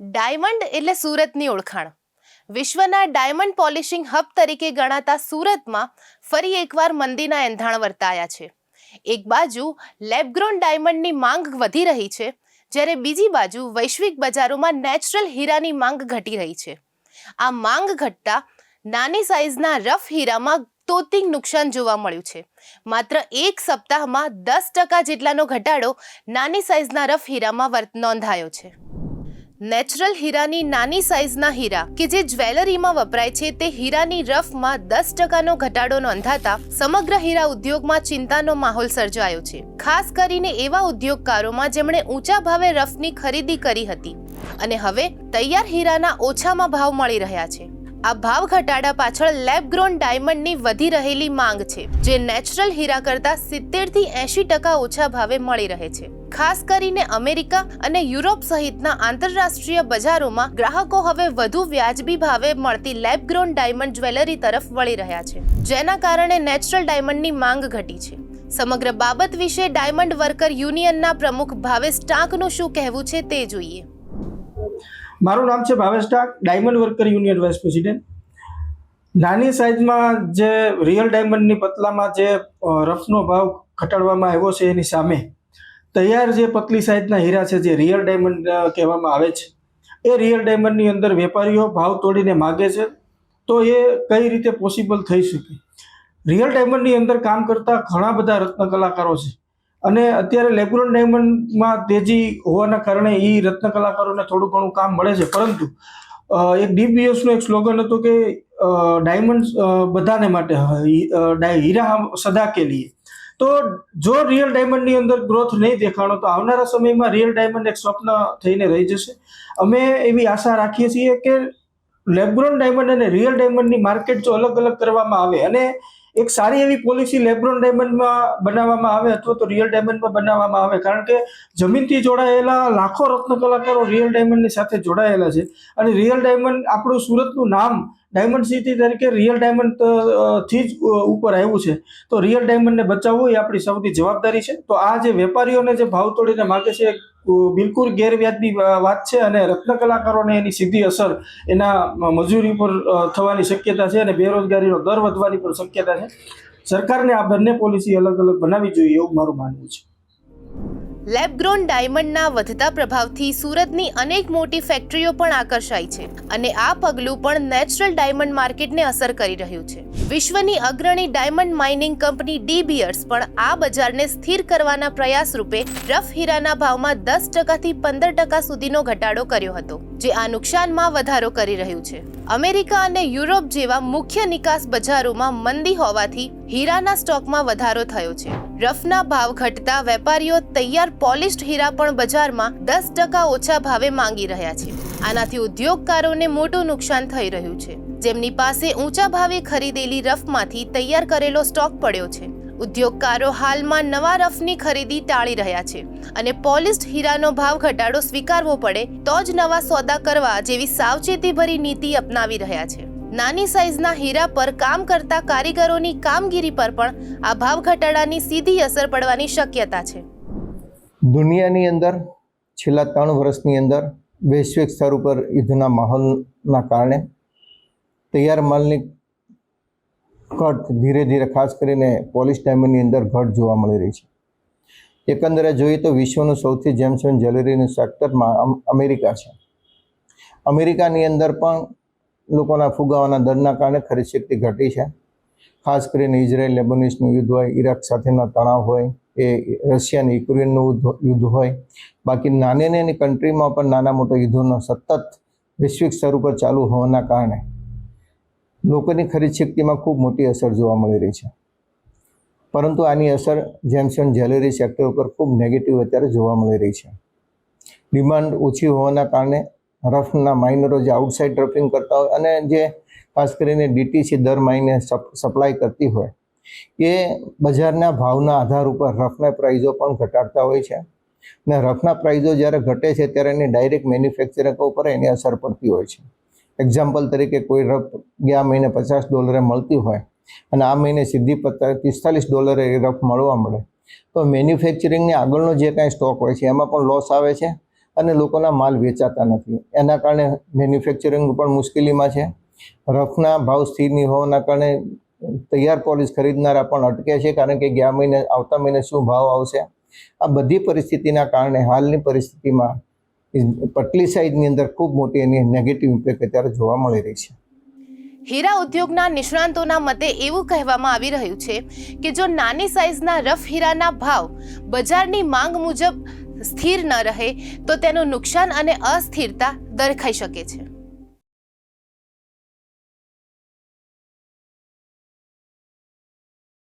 Diamond એટલે સુરતની ઓળખાણ. વિશ્વના ડાયમંડ પોલિશિંગ હબ તરીકે ગણાતા સુરતમાં ફરી એકવાર મંદીના એંધાણ વર્તાયા છે. એક બાજુ લેબગ્રોન ડાયમંડની માંગ વધી રહી છે, જ્યારે બીજી બાજુ વૈશ્વિક બજારોમાં નેચરલ હીરાની માંગ ઘટી રહી છે. આ માંગ ઘટતા નાની સાઇઝના રફ હીરામાં તોતિંગ નુકસાન જોવા મળ્યું છે. માત્ર એક સપ્તાહમાં દસ ટકા જેટલાનો ઘટાડો નાની સાઇઝના રફ હીરામાં નોંધાયો છે. નેચરલ હીરાની નાની સાઇઝના હીરા કે જે જ્વેલરીમાં વપરાય છે, તે હીરાની રફમાં દસ ટકાનો ઘટાડો નોંધાતા સમગ્ર હીરા ઉદ્યોગમાં ચિંતાનો માહોલ સર્જાયો છે. ખાસ કરીને એવા ઉદ્યોગકારોમાં જેમણે ઊંચા ભાવે રફની ખરીદી કરી હતી. અને હવે તૈયાર હીરાના ઓછામાં ભાવ મળી રહ્યા છે. આ ભાવ ઘટાડા પાછળ લેબ ગ્રોન ડાયમંડની વધી રહેલી માંગ છે, જે નેચરલ હીરા કરતાં સિત્તેરથી એંશી ટકા ઓછા ભાવે મળી રહે છે. ખાસ કરીને અમેરિકા અને યુરોપ સહિતના આંતરરાષ્ટ્રીય બજારોમાં ગ્રાહકો હવે વધુ વ્યાજબી ભાવે મળતી લેબ ગ્રોન ડાયમંડ જ્વેલરી તરફ વળી રહ્યા છે, જેના કારણે નેચરલ ડાયમંડની માંગ ઘટી છે. સમગ્ર બાબત વિશે ડાયમંડ વર્કર યુનિયનના પ્રમુખ ભાવેશ ટાંકનું શું કહેવું છે તે જોઈએ. મારું નામ છે Bhavesh Dak, diamond worker union vice president. નાની સાઇઝમાં જે રિયલ ડાયમંડની પતલામાં જે રફનો ભાવ ઘટાડવામાં આવ્યો છે એની સામે, તૈયાર જે પતલી સાઇઝના હીરા છે જે રિયલ ડાયમંડ કહેવામાં આવે છે, એ રિયલ ડાયમંડની અંદર વેપારીઓ ભાવ તોડીને માગે છે, તો એ કઈ રીતે પોસિબલ થઈ શકે? રિયલ ડાયમંડની અંદર કામ કરતા ઘણા બધા રત્ન કલાકારો છે. અને અત્યારે લેબ્રોન ડાયમંડમાં તેજી હોવાના કારણે એ રત્ન કલાકારોને થોડું ઘણું કામ મળે છે. પરંતુ એક એક ડીબીએસનું એક સ્લોગન હતું કે ડાયમંડ બધાને માટે હીરા સદા કે લીએ. તો જો રિયલ ડાયમંડની અંદર ગ્રોથ નહીં દેખાણો, તો આવનારા સમયમાં રિયલ ડાયમંડ એક સ્વપ્ન થઈને રહી જશે. અમે એવી આશા રાખીએ છીએ કે લેબ્રોન ડાયમંડ અને રિયલ ડાયમંડની માર્કેટ જો અલગ અલગ કરવામાં આવે અને એક સારી એવી પોલિસી લેબ્રોન ડાયમંડમાં બનાવવામાં આવે અથવા તો રિયલ ડાયમંડમાં બનાવવામાં આવે. કારણ કે જમીનથી જોડાયેલા લાખો રત્ન કલાકારો રિયલ ડાયમંડની સાથે જોડાયેલા છે. અને રિયલ ડાયમંડ આપણું સુરતનું નામ ડાયમંડ સિટી તરીકે રિયલ ડાયમંડથી જ ઉપર આવ્યું છે. તો રિયલ ડાયમંડને બચાવવું એ આપણી સૌથી જવાબદારી છે. તો આ જે વેપારીઓને જે ભાવ તોડીને માગે છે બિલકુલ ગેરવ્યાજબી વાત છે અને રત્ન કલાકારોને એની સીધી અસર એના મજૂરી પર થવાની શક્યતા છે અને બેરોજગારીનો દર વધવાની પણ શક્યતા છે. સરકારને આ બંને પોલિસી અલગ અલગ બનાવવી જોઈએ એવું મારું માનવું છે. લેબગ્રોન ડાયમંડના વધતા પ્રભાવથી સુરતની અનેક મોટી ફેક્ટરીઓ પણ આકર્ષાઈ છે અને આ પગલું પણ નેચરલ ડાયમંડ માર્કેટને અસર કરી રહ્યું છે. વિશ્વની અગ્રણી diamond mining company De Beers પણ આ બજારને સ્થિર કરવાના પ્રયાસ રૂપે રફ હીરાના ભાવમાં દસ ટકાથી પંદર ટકા સુધીનો ઘટાડો કર્યો હતો, જે આ નુકસાનમાં વધારો કરી રહ્યું છે. અમેરિકા અને યુરોપ જેવા મુખ્ય નિકાસ બજારોમાં મંદી હોવાથી હીરાના સ્ટોકમાં વધારો થયો છે. રફના ભાવ ઘટતા વેપારીઓ તૈયાર પોલિશ્ડ હીરા પણ બજારમાં દસ ટકા ઓછા ભાવે માંગી રહ્યા છે. આનાથી ઉદ્યોગકારોને મોટું નુકસાન થઈ રહ્યું છે. જેમની પાસે ઊંચા ભાવે ખરીદેલી રફમાંથી તૈયાર કરેલો સ્ટોક પડ્યો છે. ઉદ્યોગકારો હાલમાં નવા રફની ખરીદી ટાળી રહ્યા છે અને પોલિશ્ડ હીરાનો ભાવ ઘટાડો સ્વીકારવો પડે તો જ નવા સોદા કરવા જેવી સાવચેતીભરી નીતિ અપનાવી રહ્યા છે. નાની સાઇઝના હીરા પર કામ કરતા કારીગરોની કામગીરી પર પણ આ ભાવ ઘટાડાની સીધી અસર પડવાની શક્યતા છે. દુનિયાની અંદર છેલ્લા ત્રણ વર્ષની અંદર વૈશ્વિક સ્તર ઉપર યુદ્ધના માહોલના કારણે તૈયાર માલની ઘટ ધીરે ધીરે ખાસ કરીને પોલિશ ડાયમંડની અંદર ઘટ જોવા મળી રહી છે. એકંદરે જોઈએ તો વિશ્વનું સૌથી જેમ્સન જ્વેલરીનું સેક્ટરમાં અમેરિકા છે. અમેરિકાની અંદર પણ લોકોના ફુગાવાના દરના કારણે ખરીદ શક્તિ ઘટી છે. ખાસ કરીને ઇઝરાયલ લેબોનિસનું યુદ્ધ હોય ઈરાક સાથેનો તણાવ હોય, એ રશિયા યુક્રેનનું યુદ્ધ હોય. બાકી નાની નાની કન્ટ્રીમાં પણ નાના મોટા યુદ્ધોનો સતત વૈશ્વિક સ્તર ઉપર ચાલુ હોવાના કારણે લોકોની ખરીદ શક્તિમાં ખૂબ મોટી અસર જોવા મળી રહી છે. પરંતુ આની અસર જેમ્સ એન્ડ જ્વેલરી સેક્ટર ઉપર ખૂબ નેગેટિવ અત્યારે જોવા મળી રહી છે. ડિમાન્ડ ઓછી હોવાના કારણે રફના માઇનરો જે આઉટસાઇડ રફિંગ કરતા હોય અને જે ખાસ કરીને ડીટીસી દર મહિને સપ્લાય કરતી હોય, એ બજારના ભાવના આધાર ઉપર રફના પ્રાઇઝો પણ ઘટાડતા હોય છે. અને રફના પ્રાઇઝો જ્યારે ઘટે છે ત્યારે એની ડાયરેક્ટ મેન્યુફેક્ચરકો ઉપર એની અસર પડતી હોય છે. એક્ઝામ્પલ તરીકે કોઈ રફ ગયા મહિને પચાસ ડોલરે મળતી હોય અને આ મહિને સીધી પચાસ પિસ્તાલીસ ડોલરે એ રફ મળવા મળે, તો મેન્યુફેક્ચરિંગની આગળનો જે કાંઈ સ્ટોક હોય છે એમાં પણ લોસ આવે છે. અને લોકોના માલ વેચાતા નથી. એના કારણે મેન્યુફેક્ચરિંગ પણ મુશ્કેલીમાં છે. રફના ભાવ સ્થિર નહીં હોવાના કારણે તૈયાર પોલીસ ખરીદનારા પણ અટકે છે, કારણ કે ગયા મહિને, આવતા મહિને શું ભાવ આવશે? આ બધી પરિસ્થિતિના કારણે હાલની પરિસ્થિતિમાં પટલી સાઈડની અંદર ખૂબ મોટી એની નેગેટિવ ઇમ્પેક્ટ અત્યારે જોવા મળી રહી છે. હીરા ઉદ્યોગના નિષ્ણાંતોના મતે એવું કહેવામાં આવી રહ્યું છે કે જો નાની સાઇઝના રફ હીરાના ભાવ બજારની માંગ મુજબ સ્થિર ન રહે તો તેનું નુકસાન અને અસ્થિરતા દરખાઈ શકે છે.